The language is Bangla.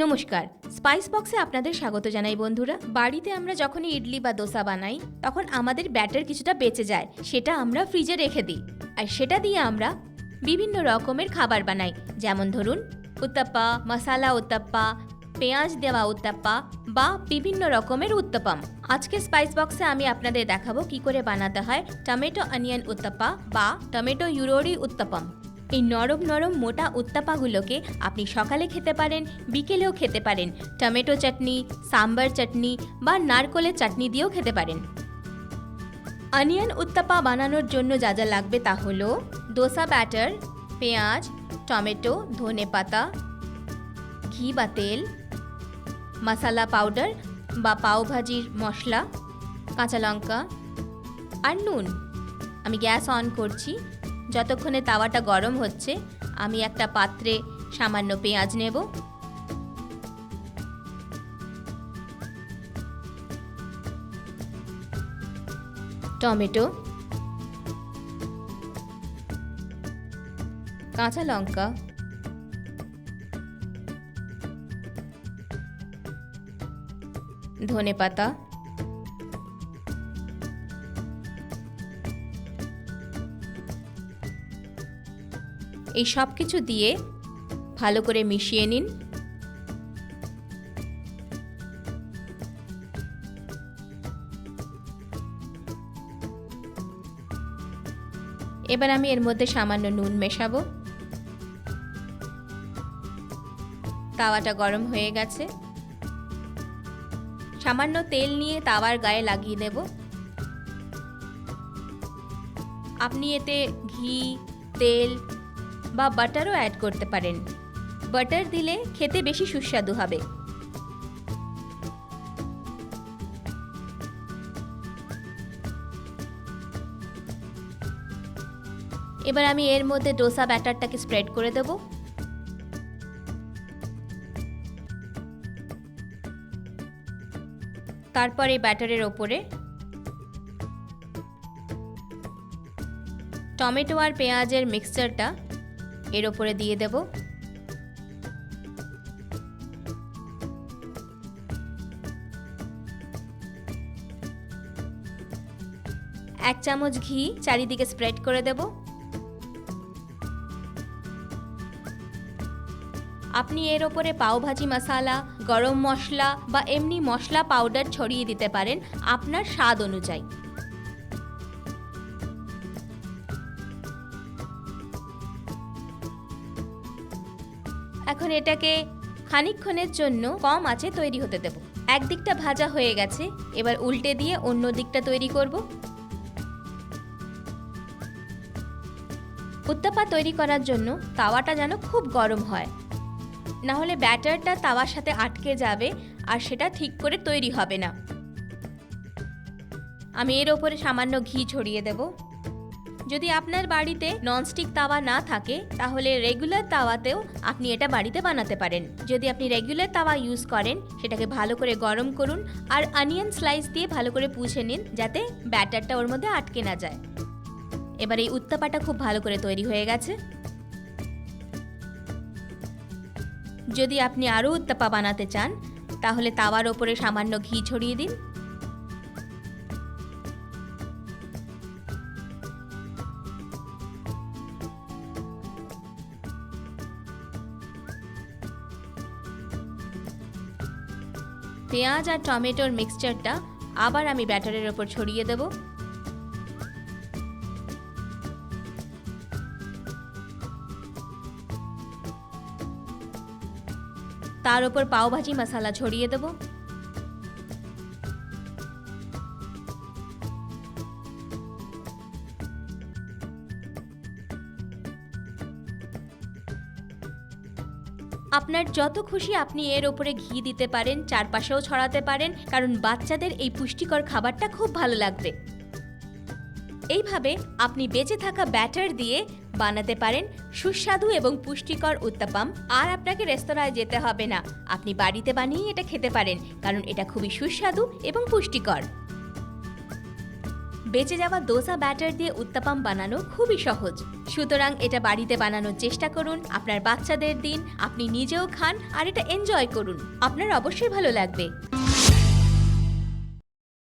নমস্কার। স্পাইস বক্সে আপনাদের স্বাগত জানাই বন্ধুরা। বাড়িতে আমরা যখনই ইডলি বা দোসা বানাই, তখন আমাদের ব্যাটার কিছুটা বেঁচে যায়। সেটা আমরা ফ্রিজে রেখে দিই। আর সেটা দিয়ে আমরা বিভিন্ন রকমের খাবার বানাই। যেমন ধরুন, উত্তাপ্পা, মশালা উত্তাপ্পা, পেঁয়াজ দেওয়া উত্তাপ্পা বা বিভিন্ন রকমের উত্তাপাম। আজকে স্পাইস বক্সে আমি আপনাদের দেখাবো কি করে বানাতে হয়। টমেটো অনিয়ন উত্তাপ্পা বা টমেটো ইউরোরি উত্তাপাম। এই নরম নরম মোটা উত্তাপাগুলোকে আপনি সকালে খেতে পারেন, বিকেলেও খেতে পারেন। টমেটো চাটনি, সাম্বার চাটনি বা নারকলের চাটনি দিয়েও খেতে পারেন। অনিয়ন উত্তাপা বানানোর জন্য যা যা লাগবে তা হলো দোসা ব্যাটার, পেঁয়াজ, টমেটো, ধনে পাতা, ঘি বা তেল, মশালা পাউডার বা পাওভাজির মশলা, কাঁচা লঙ্কা আর নুন। আমি গ্যাস অন করছি। যতক্ষণে তাওয়াটা গরম হচ্ছে, আমি একটা পাত্রে সামান্য পেঁয়াজ নেব। টমেটো। কাঁচা লঙ্কা। ধনে পাতা এই সব কিছু দিয়ে ভালো করে মিশিয়ে নিন। এবার আমি এর মধ্যে সামান্য নুন মেশাবো। তাওয়াটা গরম হয়ে গেছে। সামান্য তেল নিয়ে তাওয়ার গায়ে লাগিয়ে দেব। আপনি এতে ঘি, তেল বা বাটারও অ্যাড করতে পারেন। বাটার দিলে খেতে বেশি সুস্বাদু হবে। এবার আমি এর মধ্যে ডোসা ব্যাটারটাকে স্প্রেড করে দেব। তারপর এই ব্যাটারের ওপরে টমেটো আর পেঁয়াজের মিক্সচারটা এর ওপরে দিয়ে দেব। এক চামচ ঘি চারিদিকে স্প্রেড করে দেব। আপনি এর ওপরে পাওভাজি মশালা, গরম মশলা বা এমনি মশলা পাউডার ছড়িয়ে দিতে পারেন আপনার স্বাদ অনুযায়ী। এখন এটাকে খানিকক্ষণের জন্য কম আছে তৈরি হতে দেব। একদিকটা ভাজা হয়ে গেছে, এবার উল্টে দিয়ে অন্য দিকটা তৈরি করব। উত্তাপা তৈরি করার জন্য তাওয়াটা যেন খুব গরম হয়। না হলে ব্যাটারটা তাওয়ার সাথে আটকে যাবে আর সেটা ঠিক করে তৈরি হবে না। আমি এর ওপরে সামান্য ঘি ছড়িয়ে দেবো। যদি আপনার বাড়িতে ননস্টিক তাওয়া না থাকে, তাহলে রেগুলার তাওয়াতেও আপনি এটা বাড়িতে বানাতে পারেন। যদি আপনি রেগুলার তাওয়া ইউজ করেন, সেটাকে ভালো করে গরম করুন আর অনিয়ন স্লাইস দিয়ে ভালো করে পুছে নিন, যাতে ব্যাটারটা ওর মধ্যে আটকে না যায়। এবার এই উত্তাপাটা খুব ভালো করে তৈরি হয়ে গেছে। যদি আপনি আরও উত্তাপা বানাতে চান, তাহলে তাওয়ার ওপরে সামান্য ঘি ছড়িয়ে দিন। পেঁয়াজ আর টমেটোর মিক্সচারটা আবার আমি ব্যাটারের ওপর ছড়িয়ে দেব। তার উপর পাওভাজি মশালা ছড়িয়ে দেব। আপনার যত খুশি আপনি এর ওপরে ঘি দিতে পারেন, চারপাশেও ছড়াতে পারেন, কারণ বাচ্চাদের এই পুষ্টিকর খাবারটা খুব ভালো লাগবে। এইভাবে আপনি বেঁচে থাকা ব্যাটার দিয়ে বানাতে পারেন সুস্বাদু এবং পুষ্টিকর উত্তাপাম। আর আপনাকে রেস্তোরাঁয় যেতে হবে না। আপনি বাড়িতে বানিয়ে এটা খেতে পারেন, কারণ এটা খুবই সুস্বাদু এবং পুষ্টিকর। বেঁচে যাওয়া দোসা ব্যাটার দিয়ে উত্তাপাম বানানো খুবই সহজ। সুতরাং এটা বাড়িতে বানানোর চেষ্টা করুন, আপনার বাচ্চাদের দিন, আপনি নিজেও খান আর এটা এনজয় করুন। আপনার অবশ্যই ভালো লাগবে।